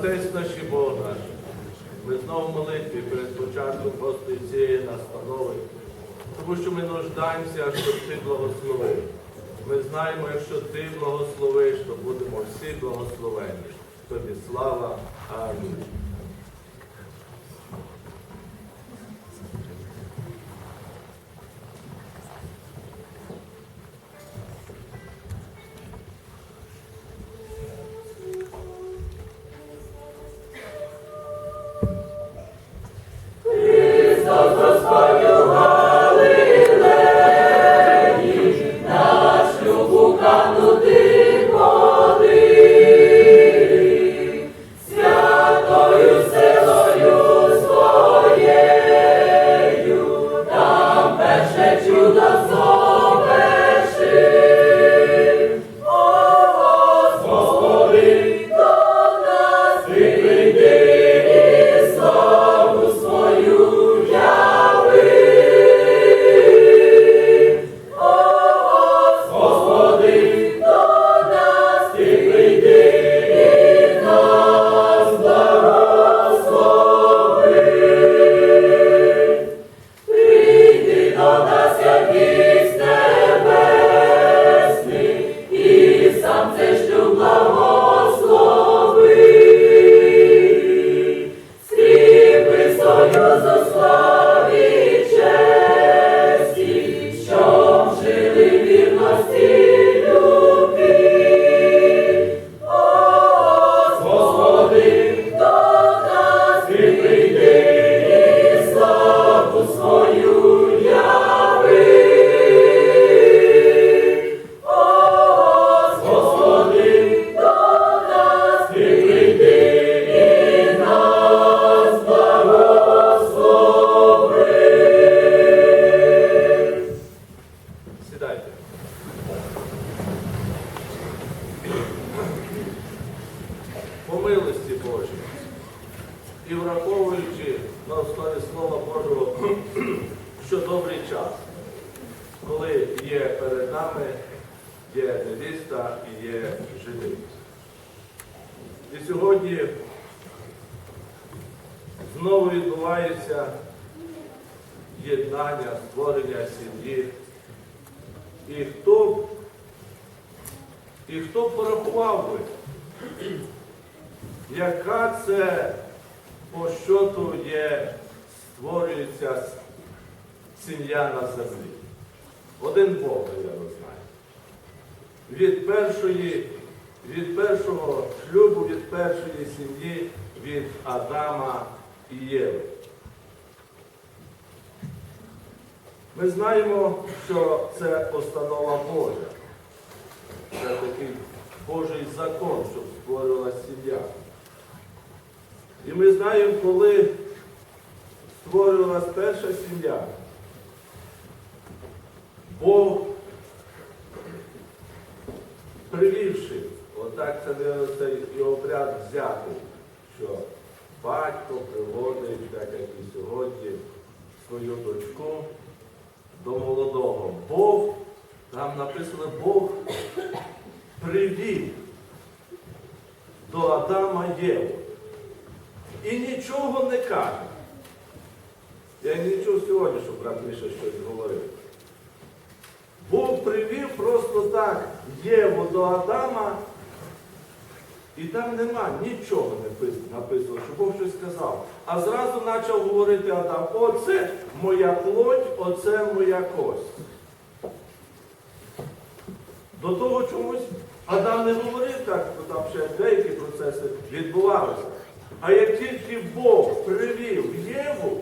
Отець наш і Бог наш, ми знову в молитві перед початком посту цієї настанови, тому що ми нуждаємося, щоб Ти благословив. Ми знаємо, якщо Ти благословиш, то будемо всі благословені. Тобі слава. Амінь. І хто, б- і хто порахував би, яка це по щоту є, створюється сім'я на землі? Один Бог, я знаю. Від першої, від першого шлюбу, від першої сім'ї, від Адама і Єви. Ми знаємо, що це постанова Божа. Це такий Божий закон, щоб створювалася сім'я. І ми знаємо, коли створювалася перша сім'я, Бог, привівши, отак це не цей і обряд взяти, що батько приводить, так як і сьогодні, свою дочку до молодого. Бог, там написано, Бог привів до Адама Єву. І нічого не каже. Я не чув сьогодні, щоб брат Міша щось говорив. Бог привів просто так Єву до Адама, і там нема нічого не пис- написано, що Бог щось сказав. А зразу почав говорити Адам, оце моя плоть, оце моя кость. До того чомусь Адам не говорив так, бо там ще деякі процеси відбувалися. А як тільки Бог привів Єву,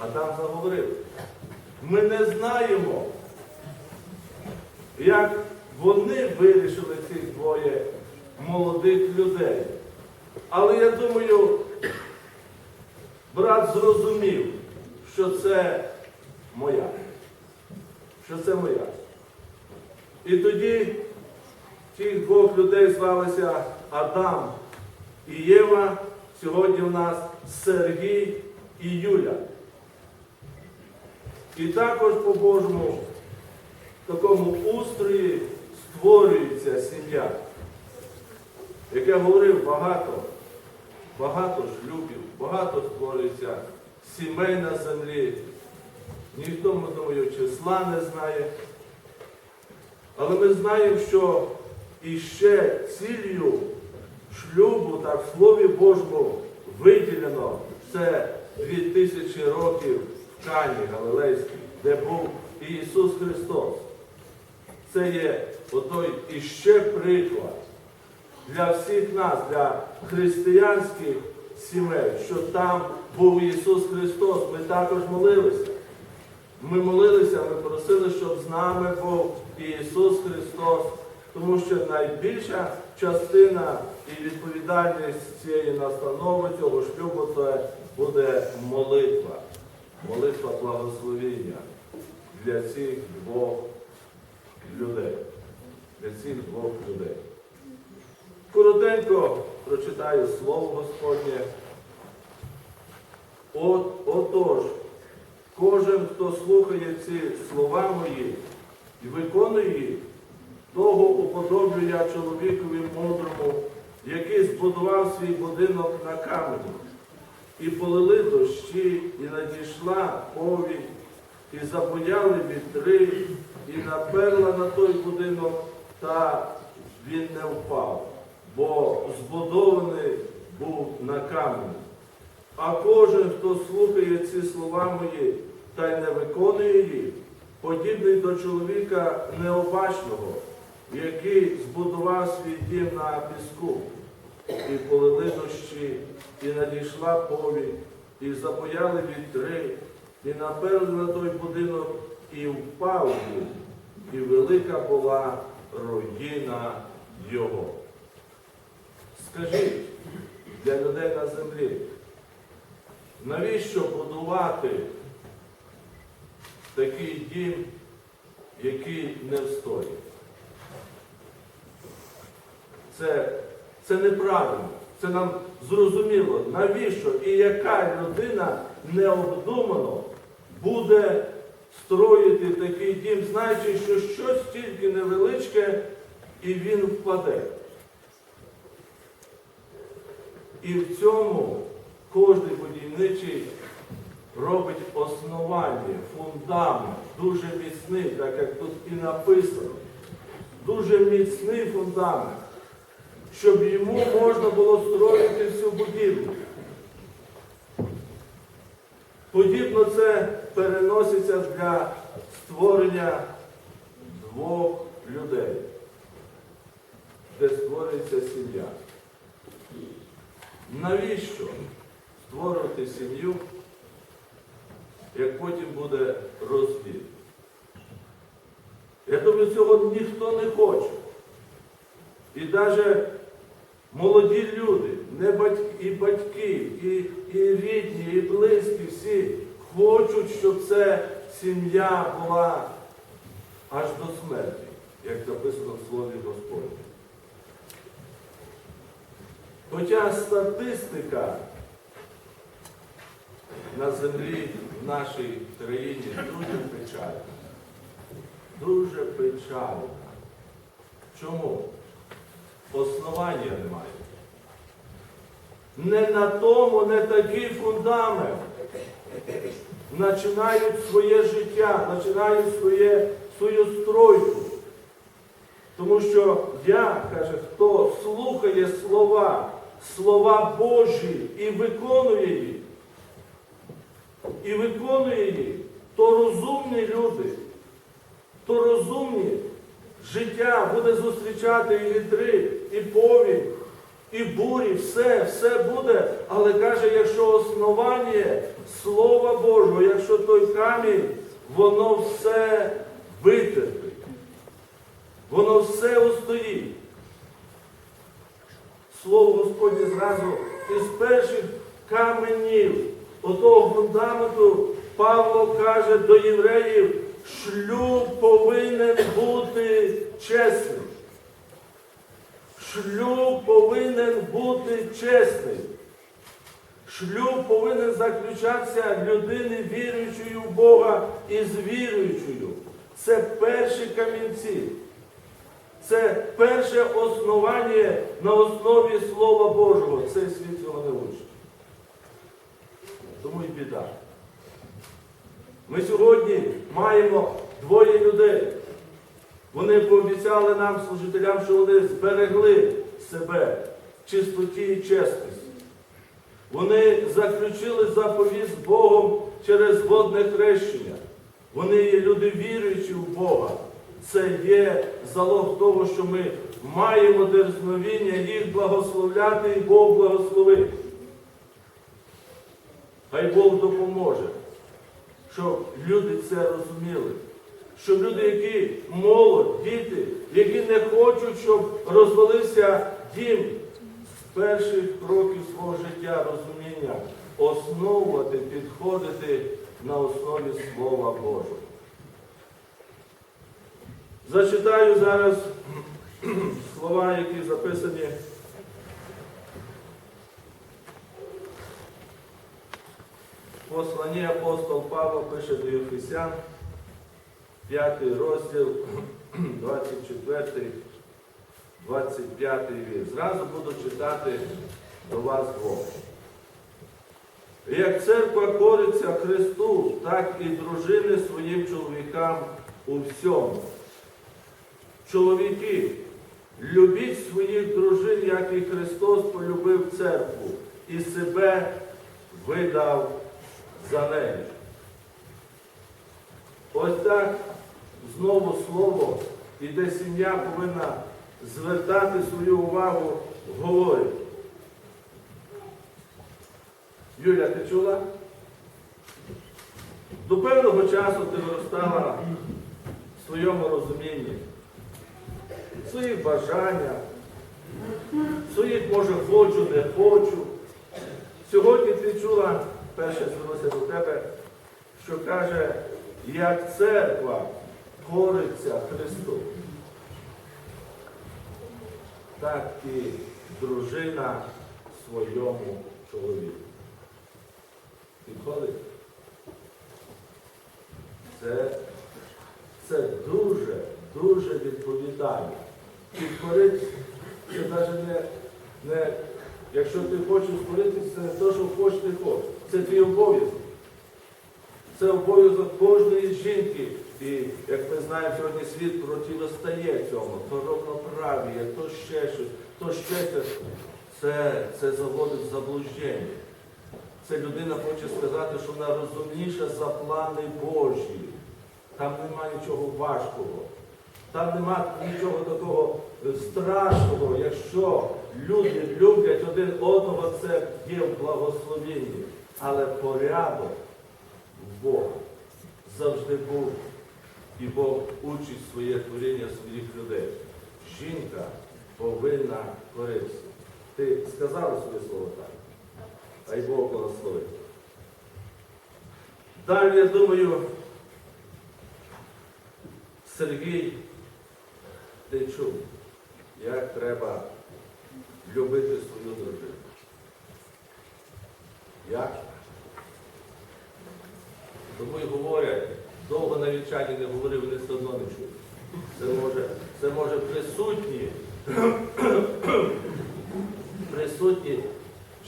Адам заговорив. Ми не знаємо, як вони вирішили цих двоє молодих людей. Але я думаю, брат зрозумів, що це моя. Що це моя. І тоді тих двох людей звалися Адам і Єва. Сьогодні в нас Сергій і Юля. І також по Божому такому устрої створюється сім'я. Як я говорив, багато, багато шлюбів, багато створюється сімей на землі. Ніхто, думаю, числа не знає. Але ми знаємо, що іще ціллю шлюбу, так в Слові Божому виділено це 2000 років в Кані Галилейській, де був Ісус Христос. Це є отой іще приклад для всіх нас, для християнських сімей, що там був Ісус Христос. Ми також молилися. Ми молилися, ми просили, щоб з нами був Ісус Христос, тому що найбільша частина і відповідальність цієї настанови, цього шлюбу, це буде молитва, молитва благословіння для цих двох людей. Для цих двох людей. Коротенько прочитаю Слово Господнє. От, отож, кожен, хто слухає ці слова мої і виконує їх, того уподоблю я чоловікові мудрому, який збудував свій будинок на камені. І полили дощі, і надійшла повінь, і забояли вітри, і наперла на той будинок, та він не впав, бо збудований був на камені. А кожен, хто слухає ці слова мої та й не виконує їх, подібний до чоловіка необачного, який збудував свій дім на піску, і полили дощі, і надійшла повінь, і запояли вітри, і наперли на той будинок, і впав був, і велика була руїна його. Скажіть для людей на землі, навіщо будувати такий дім, який не встоїть? Це, це неправильно. Це нам зрозуміло, навіщо і яка людина необдумано буде строїти такий дім, знаючи, що щось тільки невеличке, і він впаде. І в цьому кожен будівничий робить основання, фундамент, дуже міцний, так як тут і написано. Дуже міцний фундамент, щоб йому можна було строїти всю будівлю. Подібно це переноситься для створення двох людей, де створюється сім'я. Навіщо створювати сім'ю, як потім буде розділ? Я думаю, цього ніхто не хоче. І навіть молоді люди, не батьки, і батьки, і, і рідні, і близькі, всі хочуть, щоб ця сім'я була аж до смерті, як написано в Слові Господньому. Хоча статистика на землі в нашій країні дуже печальна. Дуже печальна. Чому? Основання немає. Не на тому, не такий фундамент. Починають своє життя, починають своє, свою стройку. Тому що я, каже, хто слухає слова, слова Божі і виконує їх, і виконує їх, то розумні люди, то розумні життя буде зустрічати і вітри, і повінь, і бурі, все, все буде. Але каже, якщо основання Слова Божого, якщо той камінь, воно все витерпить. Воно все устоїть. Слово Господнє зразу із перших каменів отого фундаменту Павло каже до євреїв, шлюб повинен бути чесним. Шлюб повинен бути чесним. Шлюб повинен заключатися людини, віруючою в Бога і з віруючою. Це перші камінці. Це перше основання на основі Слова Божого. Цей світ цього не учить. Тому і біда. Ми сьогодні маємо двоє людей. Вони пообіцяли нам, служителям, що вони зберегли себе в чистоті і чесності. Вони заключили заповідь з Богом через водне хрещення. Вони є люди віруючі в Бога. Це є залог того, що ми маємо дерзновіння їх благословляти і Бог благословить. Хай Бог допоможе, щоб люди це розуміли. Щоб люди, які молодь, діти, які не хочуть, щоб розвалився дім з перших років свого життя розуміння, основувати, підходити на основі Слова Божого. Зачитаю зараз слова, які записані в посланні апостол Павло пише до Єфесян, 5 розділ, 24, 25 вірш. Зразу буду читати до вас Бог. Як церква кориться Христу, так і дружини своїм чоловікам у всьому. Чоловіки, любіть своїх дружин, як і Христос полюбив церкву і себе видав за неї. Ось так знову слово, і де сім'я повинна звертати свою увагу, говорить. Юля, ти чула? До певного часу ти виростала в своєму розумінні, бажаннях, в своїх, може, хочу, не хочу. Сьогодні ти чула, перше звернуся до тебе, що каже, як церква кориться Христу, так і дружина своєму чоловіку. Підходить? Це, це дуже, дуже відповідально. Підкорити, це навіть не, не, якщо ти хочеш скоритися, це не те, що хочеш, ти хочеш. Це твій обов'язок. Це обов'язок кожної жінки. І, як ми знаємо, сьогодні світ противостає цьому, то равноправ'я, то ще щось, то ще щось. Це, це заводить в заблуждення. Це людина хоче сказати, що вона розумніша за плани Божі. Там нема нічого важкого. Там нема нічого такого страшного, якщо люди люблять один одного, це є в благословенні. Але порядок в Бога завжди був. І Бог учить своє творіння своїх людей. Жінка повинна коритися. Ти сказала своє слово так. Хай Бог благословить. Далі, я думаю, Сергій, ти чув, як треба любити свою дружину. Як? Тому і говорять, довго на вівчані не говорив, вони все одно не чують. Це може, це може присутні, присутні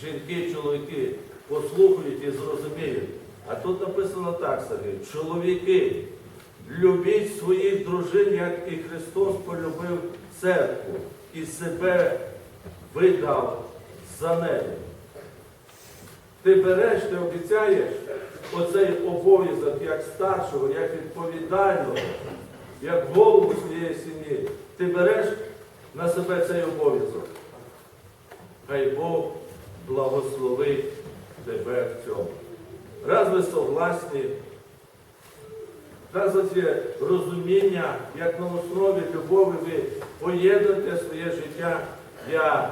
жінки, чоловіки послухають і зрозуміють. А тут написано так, Сергій, чоловіки, любіть своїх дружин, як і Христос полюбив церкву і себе видав за неї. Ти береш, ти обіцяєш оцей обов'язок як старшого, як відповідального, як голову своєї сім'ї. Ти береш на себе цей обов'язок. Хай Бог благословить тебе в цьому. Раз ви согласні, раз оце розуміння, як на основі любові ви поєднуєте своє життя, я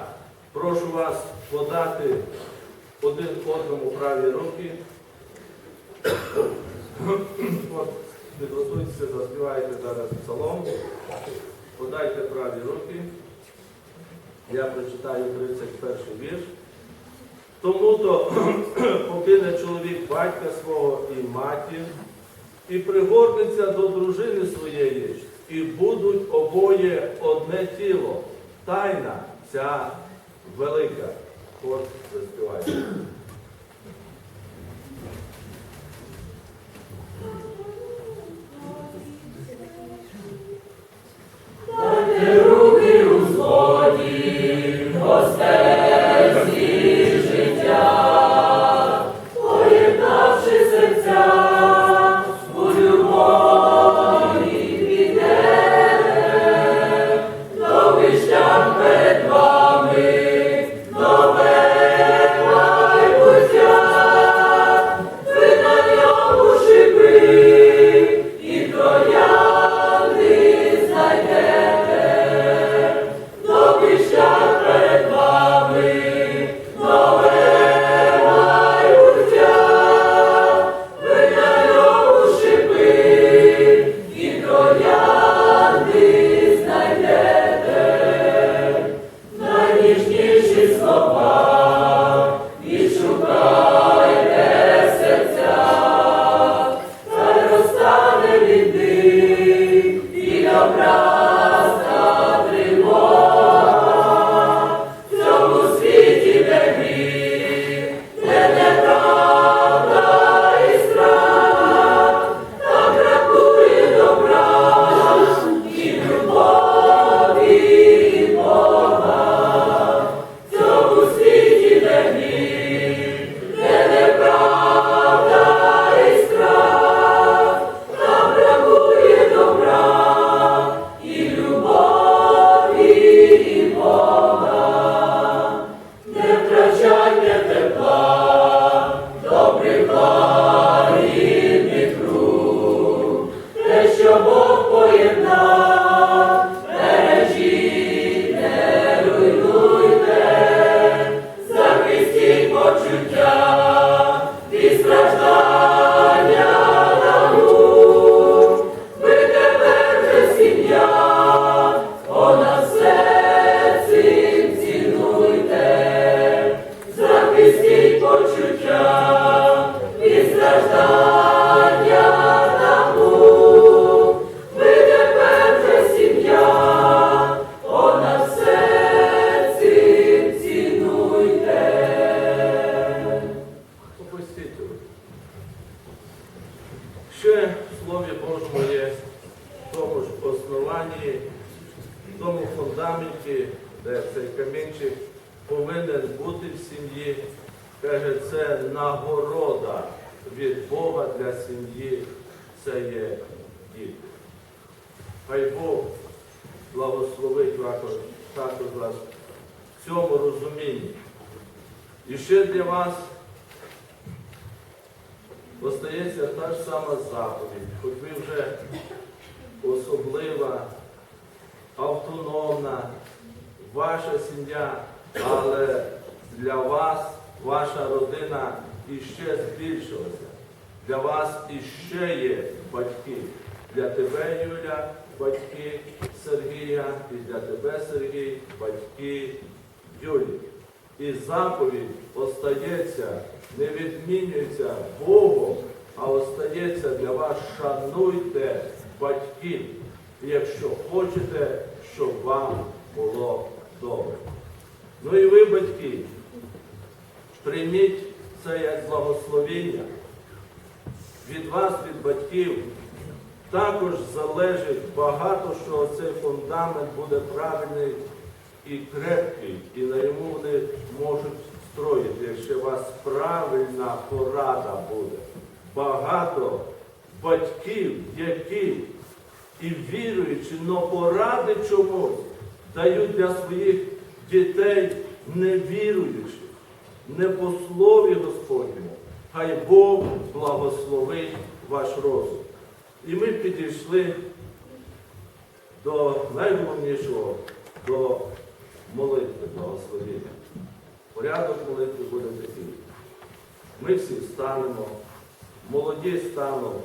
Прошу вас подати один одному праві руки. От, підготуйтеся, заспівайте зараз псалом. Подайте праві руки. Я прочитаю 31 вірш. Тому-то покине чоловік батька свого і матір, і пригорнеться до дружини своєї, і будуть обоє одне тіло. Тайна ця велика. От заспівайте. Також, вас в цьому розумінні. І ще для вас остається та ж сама заповідь, хоч ви вже особлива, автономна, ваша сім'я, але для вас ваша родина іще збільшилася. Для вас іще є батьки. Для тебе, Юля, батьки Сергія, і для тебе, Сергій, батьки Юлі. І заповідь остається, не відмінюється Богом, а остається для вас шануйте батьків, якщо хочете, щоб вам було добре. Ну і ви, батьки, прийміть це як благословіння. Від вас, від батьків, також залежить багато, що цей фундамент буде правильний і крепкий, і на йому вони можуть строїти, якщо у вас правильна порада буде. Багато батьків, які і віруючи, но поради чомусь дають для своїх дітей невіруючих, не по слові Господньому. Хай Бог благословить ваш розум. І ми підійшли до найголовнішого, до молитви, благословення. Порядок молитви буде такий. Ми всі встанемо, молоді стануть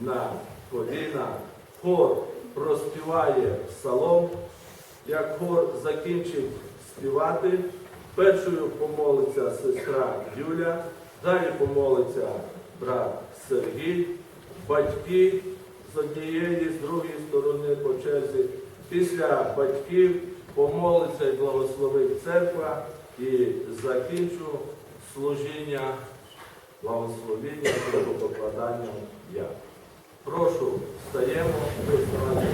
на коліна, хор проспіває псалом. Як хор закінчить співати, першою помолиться сестра Юля, далі помолиться брат Сергій, батьки з однієї, з другої сторони по черзі. Після батьків помолиться і благословить церква і закінчу служіння благословіння покладанням я. Прошу, встаємо, виставати